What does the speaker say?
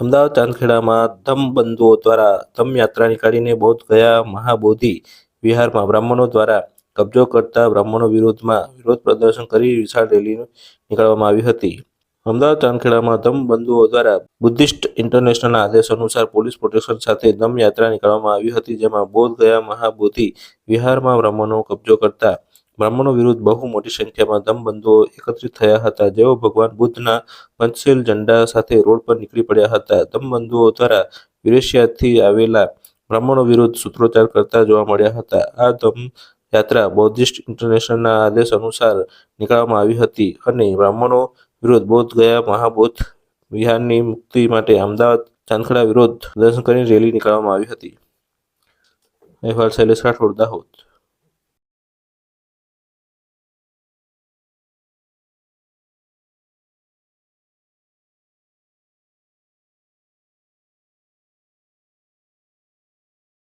અમદાવાદ ચાંદખેડામાં બંધુઓ દ્વારા ધમ્મયાત્રા નીકાળીને બોધ ગયા મહાબોધિ વિહારમાં બ્રાહ્મણો દ્વારા કબજો કરતા બ્રાહ્મણો વિરોધમાં વિરોધ પ્રદર્શન કરી વિશાળ રેલી નીકાળવામાં આવી હતી. અમદાવાદ ચાંદખેડામાં ધમબંધુઓ દ્વારા બુદ્ધિસ્ટ ઇન્ટરનેશનલના આદેશ અનુસાર પોલીસ પ્રોટેક્શન સાથે ધમ્મયાત્રા નીકાળવામાં આવી હતી, જેમાં બોધ ગયા મહાબોધિ વિહારમાં બ્રાહ્મણો કબજો કરતા બ્રાહ્મણો વિરુદ્ધ બહુ મોટી સંખ્યામાં ધમ્મબંધુઓ એકત્રિત થયા હતા. જેઓ ભગવાન બુદ્ધના પંચશીલ ઝંડા સાથે રોડ પર નીકળી પડ્યા હતા. ધમ્મબંધુઓ દ્વારા વિરેશિયાથી આવેલા બ્રાહ્મણો વિરુદ્ધ સૂત્રોચ્ચાર કરતા જોવા મળ્યા હતા. આ ધમ્મ યાત્રા બૌદ્ધિસ્ટ ઇન્ટરનેશનલના આદેશ અનુસાર નીકાળવામાં આવી હતી અને બ્રાહ્મણો વિરુદ્ધ બોધ ગયા મહાબોધ વિહારની મુક્તિ માટે અમદાવાદ ચાંદખેડા વિરોધ પ્રદર્શન કરીને રેલી નીકાળવામાં આવી હતી. અહેવાલ શૈલેષ રાઠોડ, દાહોદ.